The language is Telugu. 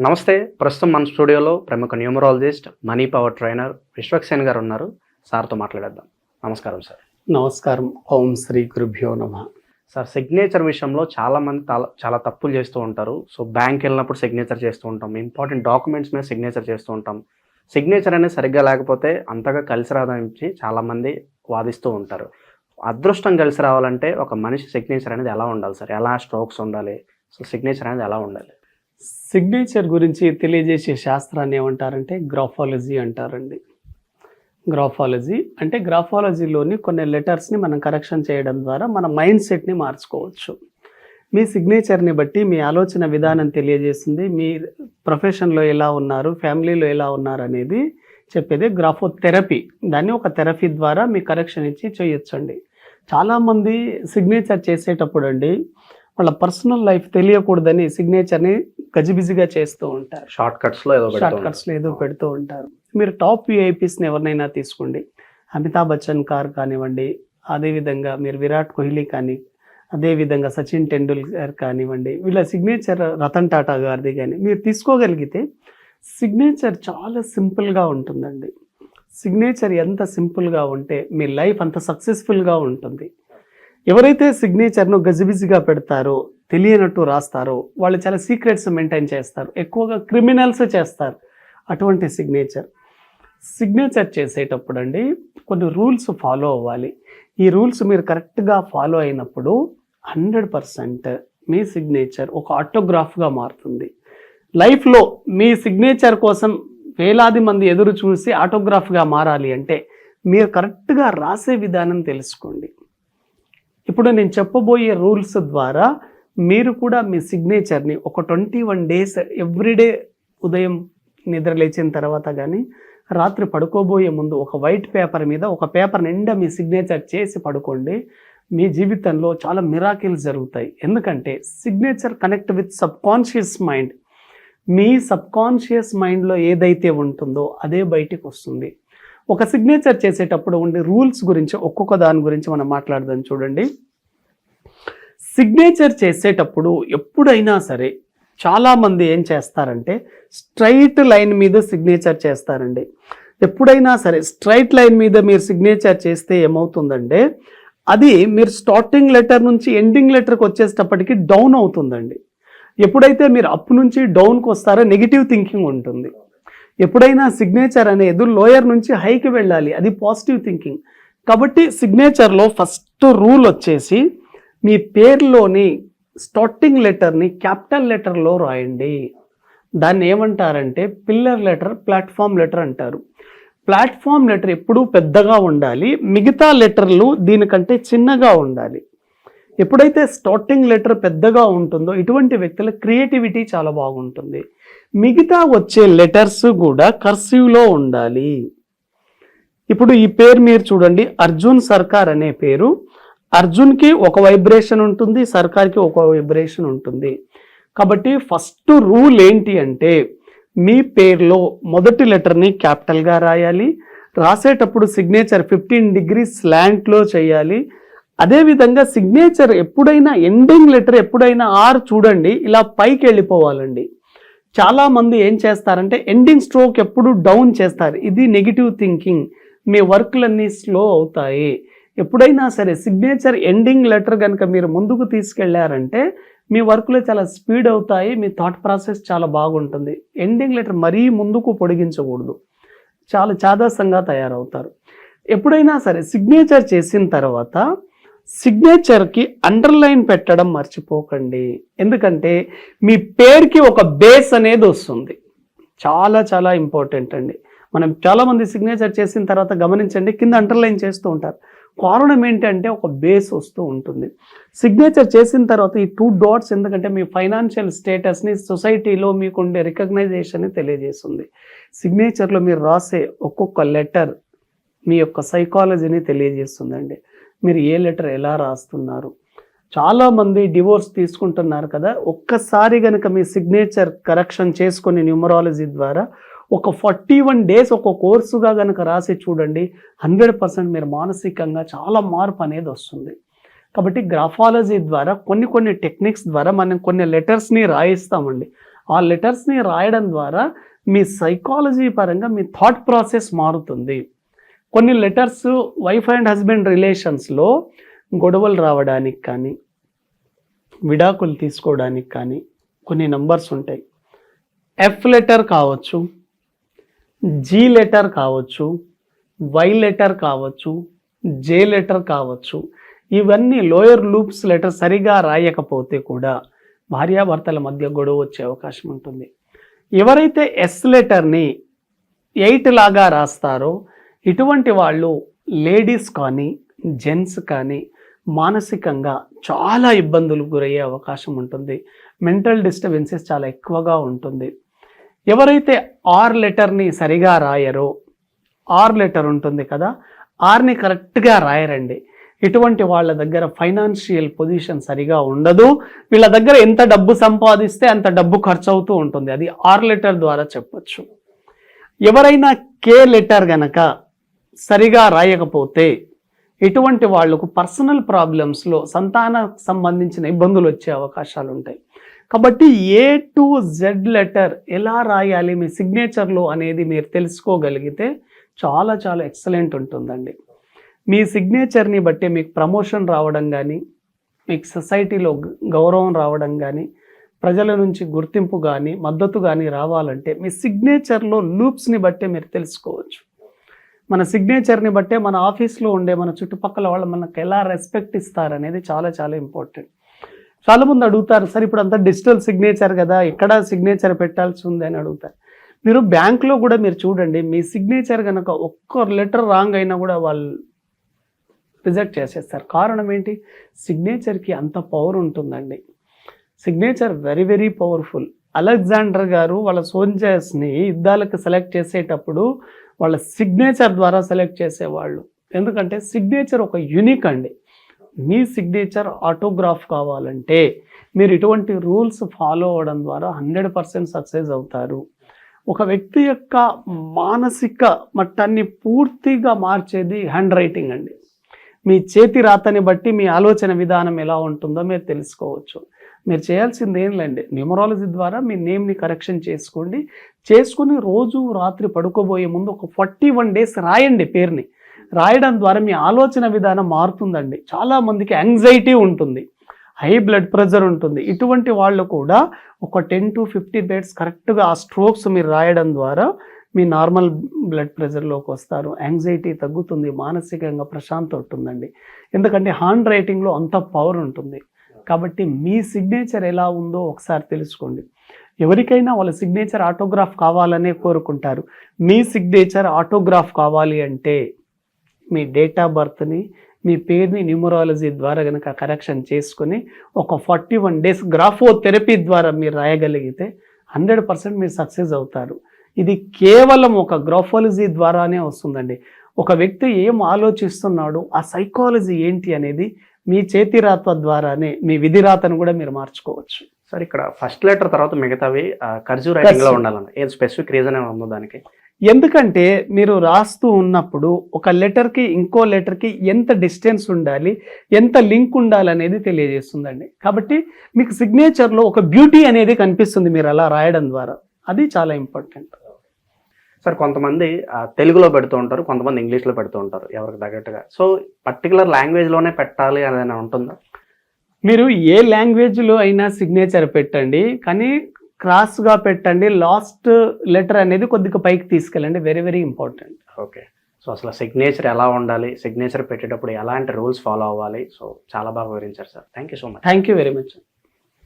నమస్తే ప్రస్తుతం మన స్టూడియోలో ప్రముఖ numerologist money power trainer Vishwaksen గారు ఉన్నారు. సార్తో మాట్లాడేద్దాం. నమస్కారం సార్. నమస్కారం. ఓం శ్రీ గురుభ్యో నమ. సార్ సిగ్నేచర్ విషయంలో చాలా మంది చాలా తప్పులు చేస్తూ ఉంటారు. సో బ్యాంక్ వెళ్ళినప్పుడు సిగ్నేచర్ చేస్తూ ఉంటాం. ఇంపార్టెంట్ డాక్యుమెంట్స్ మీద సిగ్నేచర్ చేస్తూ ఉంటాం. సిగ్నేచర్ అనేది సరిగ్గా లేకపోతే అంతగా కలిసి రాదని చాలా మంది వాదిస్తూ ఉంటారు. అదృష్టం కలిసి రావాలంటే ఒక మనిషి సిగ్నేచర్ అనేది ఎలా ఉండాలి సార్? ఎలా స్ట్రోక్స్ ఉండాలి? సో సిగ్నేచర్ అనేది ఎలా ఉండాలి? సిగ్నేచర్ గురించి తెలియజేసే శాస్త్రాన్ని ఏమంటారంటే గ్రాఫాలజీ అంటారండి. గ్రాఫాలజీ అంటే గ్రాఫాలజీలోని కొన్ని లెటర్స్ని మనం కరెక్షన్ చేయడం ద్వారా మన మైండ్ సెట్ని మార్చుకోవచ్చు. మీ సిగ్నేచర్ని బట్టి మీ ఆలోచన విధానం తెలియజేస్తుంది. మీ ప్రొఫెషన్లో ఎలా ఉన్నారు ఫ్యామిలీలో ఎలా ఉన్నారు అనేది చెప్పేది గ్రాఫోథెరపీ. దాన్ని ఒక థెరపీ ద్వారా మీ కరెక్షన్ ఇచ్చి చేయొచ్చండి. చాలామంది సిగ్నేచర్ చేసేటప్పుడు అండి వాళ్ళ పర్సనల్ లైఫ్ తెలియకూడదని సిగ్నేచర్ని గజిబిజిగా చేస్తూ ఉంటారు. షార్ట్ కట్స్లో ఏదో షార్ట్. కట్స్లో ఏదో పెడుతూ ఉంటారు. మీరు టాప్ విఐపీస్ని ఎవరినైనా తీసుకోండి. అమితాబ్ బచ్చన్ కార్ కానివ్వండి అదేవిధంగా మీరు విరాట్ కోహ్లీ కానీ అదేవిధంగా సచిన్ టెండూల్కర్ కానివ్వండి వీళ్ళ సిగ్నేచర్ రతన్ టాటా గారిది కానీ మీరు తీసుకోగలిగితే సిగ్నేచర్ చాలా సింపుల్గా ఉంటుందండి. సిగ్నేచర్ ఎంత సింపుల్గా ఉంటే మీ లైఫ్ అంత సక్సెస్ఫుల్గా ఉంటుంది. ఎవరైతే సిగ్నేచర్ను గజిబిజిగా పెడతారో తెలియనట్టు రాస్తారో వాళ్ళు చాలా సీక్రెట్స్ మెయింటైన్ చేస్తారు. ఎక్కువగా క్రిమినల్స్ చేస్తారు అటువంటి సిగ్నేచర్ సిగ్నేచర్ చేసేటప్పుడు అండి కొన్ని రూల్స్ ఫాలో అవ్వాలి. ఈ రూల్స్ మీరు కరెక్ట్గా ఫాలో అయినప్పుడు హండ్రెడ్ పర్సెంట్ మీ సిగ్నేచర్ ఒక ఆటోగ్రాఫ్గా మారుతుంది. లైఫ్లో మీ సిగ్నేచర్ కోసం వేలాది మంది ఎదురు చూసి ఆటోగ్రాఫ్గా మారాలి అంటే మీరు కరెక్ట్గా రాసే విధానం తెలుసుకోండి. ఇప్పుడు నేను చెప్పబోయే రూల్స్ ద్వారా మీరు కూడా మీ సిగ్నేచర్ని ఒక ట్వంటీ వన్ డేస్ ఎవ్రీడే ఉదయం నిద్ర లేచిన తర్వాత కానీ రాత్రి పడుకోబోయే ముందు ఒక వైట్ పేపర్ మీద ఒక పేపర్ నిండా మీ సిగ్నేచర్ చేసి పడుకోండి. మీ జీవితంలో చాలా మిరాకిల్స్ జరుగుతాయి. ఎందుకంటే signature connect with subconscious mind. Me subconscious మైండ్లో ఏదైతే ఉంటుందో అదే బయటికి వస్తుంది. ఒక సిగ్నేచర్ చేసేటప్పుడు ఉండే రూల్స్ గురించి ఒక్కొక్క దాని గురించి మనం మాట్లాడదాం చూడండి. సిగ్నేచర్ చేసేటప్పుడు ఎప్పుడైనా సరే చాలామంది ఏం చేస్తారంటే స్ట్రైట్ లైన్ మీద సిగ్నేచర్ చేస్తారండి. ఎప్పుడైనా సరే స్ట్రైట్ లైన్ మీద మీరు సిగ్నేచర్ చేస్తే ఏమవుతుందంటే అది మీరు స్టార్టింగ్ లెటర్ నుంచి ఎండింగ్ లెటర్కి వచ్చేటప్పటికి డౌన్ అవుతుందండి. ఎప్పుడైతే మీరు అప్ నుంచి డౌన్కి వస్తారో నెగిటివ్ థింకింగ్ ఉంటుంది. ఎప్పుడైనా సిగ్నేచర్ అనేది లోయర్ నుంచి హైకి వెళ్ళాలి. అది పాజిటివ్ థింకింగ్ కాబట్టి సిగ్నేచర్లో ఫస్ట్ రూల్ వచ్చేసి మీ పేరులోని స్టార్టింగ్ లెటర్ని క్యాపిటల్ లెటర్లో రాయండి. దాన్ని ఏమంటారంటే పిల్లర్ లెటర్ ప్లాట్ఫామ్ లెటర్ అంటారు. ప్లాట్ఫామ్ లెటర్ ఎప్పుడూ పెద్దగా ఉండాలి. మిగతా లెటర్లు దీనికంటే చిన్నగా ఉండాలి. ఎప్పుడైతే స్టార్టింగ్ లెటర్ పెద్దగా ఉంటుందో ఇటువంటి వ్యక్తుల క్రియేటివిటీ చాలా బాగుంటుంది. మిగతా వచ్చే లెటర్స్ కూడా కర్సివ్లో ఉండాలి. ఇప్పుడు ఈ పేరు మీరు చూడండి అర్జున్ సర్కార్ అనే పేరు. అర్జున్కి ఒక వైబ్రేషన్ ఉంటుంది సర్కార్కి ఒక వైబ్రేషన్ ఉంటుంది. కాబట్టి ఫస్ట్ రూల్ ఏంటి అంటే మీ పేరులో మొదటి లెటర్ని క్యాపిటల్గా రాయాలి. రాసేటప్పుడు సిగ్నేచర్ ఫిఫ్టీన్ డిగ్రీ స్లాంట్లో చేయాలి. అదేవిధంగా సిగ్నేచర్ ఎప్పుడైనా ఎండింగ్ లెటర్ ఎప్పుడైనా ఆర్ చూడండి ఇలా పైకి వెళ్ళిపోవాలండి. చాలా మంది ఏం చేస్తారంటే ఎండింగ్ స్ట్రోక్ ఎప్పుడు డౌన్ చేస్తారు. ఇది నెగిటివ్ థింకింగ్ మీ వర్క్లన్నీ స్లో అవుతాయి. ఎప్పుడైనా సరే సిగ్నేచర్ ఎండింగ్ లెటర్ కనుక మీరు ముందుకు తీసుకెళ్ళారంటే మీ వర్క్లో చాలా స్పీడ్ అవుతాయి మీ థాట్ ప్రాసెస్ చాలా బాగుంటుంది. ఎండింగ్ లెటర్ మరీ ముందుకు పొడిగించకూడదు. చాలా చాదాసంగా తయారవుతారు. ఎప్పుడైనా సరే సిగ్నేచర్ చేసిన తర్వాత సిగ్నేచర్కి అండర్లైన్ పెట్టడం మర్చిపోకండి. ఎందుకంటే మీ పేరుకి ఒక బేస్ అనేది వస్తుంది. చాలా చాలా ఇంపార్టెంట్ అండి. మనం చాలామంది సిగ్నేచర్ చేసిన తర్వాత గమనించండి కింద అండర్లైన్ చేస్తూ ఉంటారు. కారణం ఏంటంటే ఒక బేస్ వస్తూ ఉంటుంది. సిగ్నేచర్ చేసిన తర్వాత ఈ టూ డాట్స్ ఎందుకంటే మీ ఫైనాన్షియల్ స్టేటస్ని సొసైటీలో మీకు ఉండే రికగ్నైజేషన్ని తెలియజేస్తుంది. సిగ్నేచర్లో మీరు రాసే ఒక్కొక్క లెటర్ మీ యొక్క సైకాలజీని తెలియజేస్తుందండి. మీరు ఏ లెటర్ ఎలా రాస్తున్నారు? చాలామంది డివోర్స్ తీసుకుంటున్నారు కదా ఒక్కసారి కనుక మీ సిగ్నేచర్ కరెక్షన్ చేసుకొని న్యూమరాలజీ ద్వారా ఒక ఫార్టీ వన్ డేస్ ఒక కోర్సుగా కనుక రాసి చూడండి హండ్రెడ్ పర్సెంట్ మీరు మానసికంగా చాలా మార్పు అనేది వస్తుంది. కాబట్టి గ్రాఫాలజీ ద్వారా కొన్ని కొన్ని టెక్నిక్స్ ద్వారా మనం కొన్ని లెటర్స్ని రాయిస్తామండి. ఆ లెటర్స్ని రాయడం ద్వారా మీ సైకాలజీ పరంగా మీ థాట్ ప్రాసెస్ మారుతుంది. కొన్ని లెటర్స్ వైఫ్ అండ్ హస్బెండ్ రిలేషన్స్లో గొడవలు రావడానికి కానీ విడాకులు తీసుకోవడానికి కానీ కొన్ని నంబర్స్ ఉంటాయి. ఎఫ్ లెటర్ కావచ్చు జీ లెటర్ కావచ్చు వై లెటర్ కావచ్చు జే లెటర్ కావచ్చు. ఇవన్నీ లోయర్ లూప్స్ లెటర్ సరిగా రాయకపోతే కూడా భార్యాభర్తల మధ్య గొడవ వచ్చే అవకాశం ఉంటుంది. ఎవరైతే ఎస్ లెటర్ని ఎయిట్ లాగా రాస్తారో ఇటువంటి వాళ్ళు లేడీస్ కానీ జెంట్స్ కానీ మానసికంగా చాలా ఇబ్బందులు గురయ్యే అవకాశం ఉంటుంది. మెంటల్ డిస్టర్బెన్సెస్ చాలా ఎక్కువగా ఉంటుంది. ఎవరైతే ఆర్ లెటర్ని సరిగా రాయరో ఆర్ లెటర్ ఉంటుంది కదా ఆర్ని కరెక్ట్గా రాయరండి. ఇటువంటి వాళ్ళ దగ్గర ఫైనాన్షియల్ పొజిషన్ సరిగా ఉండదు. వీళ్ళ దగ్గర ఎంత డబ్బు సంపాదిస్తే అంత డబ్బు ఖర్చు అవుతూ ఉంటుంది. అది ఆర్ లెటర్ ద్వారా చెప్పచ్చు. ఎవరైనా కే లెటర్ గనక సరిగా రాయకపోతే ఇటువంటి వాళ్ళకు పర్సనల్ ప్రాబ్లమ్స్లో సంతాన సంబంధించిన ఇబ్బందులు వచ్చే అవకాశాలు ఉంటాయి. కాబట్టి ఏ టు జెడ్ లెటర్ ఎలా రాయాలి మీ సిగ్నేచర్లో అనేది మీరు తెలుసుకోగలిగితే చాలా చాలా ఎక్సలెంట్ ఉంటుందండి. మీ సిగ్నేచర్ని బట్టి మీకు ప్రమోషన్ రావడం కానీ మీకు సొసైటీలో గ- గౌరవం రావడం కానీ ప్రజల నుంచి గుర్తింపు కానీ మద్దతు కానీ రావాలంటే మీ సిగ్నేచర్లో లూప్స్ని బట్టి మీరు తెలుసుకోవచ్చు. మన సిగ్నేచర్ని బట్టే మన ఆఫీస్లో ఉండే మన చుట్టుపక్కల వాళ్ళు మనకు ఎలా రెస్పెక్ట్ ఇస్తారు అనేది చాలా చాలా ఇంపార్టెంట్ చాలామంది అడుగుతారు సార్ ఇప్పుడు అంతా డిజిటల్ సిగ్నేచర్ కదా ఎక్కడ సిగ్నేచర్ పెట్టాల్సి ఉంది? అని అడుగుతారు. మీరు బ్యాంక్లో కూడా మీరు చూడండి మీ సిగ్నేచర్ కనుక ఒక్క లెటర్ రాంగ్ అయినా కూడా వాళ్ళు రిజెక్ట్ చేసేస్తారు. కారణం ఏంటి? సిగ్నేచర్కి అంత పవర్ ఉంటుందండి. Signature very very powerful Alexander గారు వాళ్ళ సోల్జర్స్ని యుద్ధాలకు సెలెక్ట్ చేసేటప్పుడు వాళ్ళ సిగ్నేచర్ ద్వారా సెలెక్ట్ చేసేవాళ్ళు. ఎందుకంటే సిగ్నేచర్ ఒక యూనిక్ అండి. మీ సిగ్నేచర్ ఆటోగ్రాఫ్ కావాలంటే మీరు ఇటువంటి రూల్స్ ఫాలో అవ్వడం ద్వారా హండ్రెడ్ పర్సెంట్ సక్సెస్ అవుతారు. ఒక వ్యక్తి యొక్క మానసిక మట్టాన్ని పూర్తిగా మార్చేది హ్యాండ్ రైటింగ్ అండి. మీ చేతి రాతని బట్టి మీ ఆలోచన విధానం ఎలా ఉంటుందో మీరు తెలుసుకోవచ్చు. మీరు చేయాల్సింది ఏంటంటే న్యూమరాలజీ ద్వారా మీ నేమ్ని కరెక్షన్ చేసుకోండి. చేసుకుని రోజు రాత్రి పడుకోబోయే ముందు ఒక ఫార్టీ వన్ డేస్ రాయండి పేరుని. రాయడం ద్వారా మీ ఆలోచన విధానం మారుతుందండి. చాలా మందికి యాంగ్జైటీ ఉంటుంది. హై బ్లడ్ ప్రెషర్ ఉంటుంది. ఇటువంటి వాళ్ళు కూడా ఒక టెన్ టు ఫిఫ్టీ డేట్స్ కరెక్ట్గా ఆ స్ట్రోక్స్ మీరు రాయడం ద్వారా మీ నార్మల్ బ్లడ్ ప్రెషర్లోకి వస్తారు. యాంగ్జైటీ తగ్గుతుంది. మానసికంగా ప్రశాంతత ఉంటుందండి. ఎందుకంటే హ్యాండ్ రైటింగ్లో అంత పవర్ ఉంటుంది. కాబట్టి మీ సిగ్నేచర్ ఎలా ఉందో ఒకసారి తెలుసుకోండి. ఎవరికైనా వాళ్ళ సిగ్నేచర్ ఆటోగ్రాఫ్ కావాలనే కోరుకుంటారు. మీ సిగ్నేచర్ ఆటోగ్రాఫ్ కావాలి అంటే మీ డేట్ ఆఫ్ బర్త్ని మీ పేరుని న్యూమరాలజీ ద్వారా కనుక కరెక్షన్ చేసుకుని ఒక ఫార్టీ వన్ డేస్ గ్రాఫోథెరపీ ద్వారా మీరు రాయగలిగితే హండ్రెడ్ పర్సెంట్ మీరు సక్సెస్ అవుతారు. ఇది కేవలం ఒక గ్రాఫాలజీ ద్వారానే వస్తుందండి. ఒక వ్యక్తి ఏం ఆలోచిస్తున్నాడు ఆ సైకాలజీ ఏంటి అనేది మీ చేతిరాత ద్వారానే మీ విధిరాతను కూడా మీరు మార్చుకోవచ్చు. సార్ ఇక్కడ ఫస్ట్ లెటర్ తర్వాత మిగతావి కర్జూ రైటింగ్లో. ఉండాలండి. స్పెసిఫిక్ రీజన్ ఉందో దానికి? ఎందుకంటే మీరు రాస్తూ ఉన్నప్పుడు ఒక లెటర్కి ఇంకో లెటర్కి ఎంత డిస్టెన్స్ ఉండాలి ఎంత లింక్ ఉండాలి అనేది తెలియజేస్తుందండి. కాబట్టి మీకు సిగ్నేచర్లో ఒక బ్యూటీ అనేది కనిపిస్తుంది మీరు అలా రాయడం ద్వారా. అది చాలా ఇంపార్టెంట్ సార్ కొంతమంది తెలుగులో పెడుతూ ఉంటారు కొంతమంది ఇంగ్లీష్లో పెడుతూ ఉంటారు ఎవరికి తగ్గట్టుగా. సో పర్టికులర్ లాంగ్వేజ్లోనే పెట్టాలి అనేది ఉంటుందా? మీరు ఏ లాంగ్వేజ్లో అయినా సిగ్నేచర్ పెట్టండి కానీ క్రాస్గా పెట్టండి లాస్ట్ లెటర్ అనేది కొద్దిగా పైకి తీసుకెళ్ళండి very very important okay. So అసలు సిగ్నేచర్ ఎలా ఉండాలి? సిగ్నేచర్ పెట్టేటప్పుడు ఎలాంటి రూల్స్ ఫాలో అవ్వాలి? సో చాలా బాగా వివరించారు sir. Thank you so much thank you very much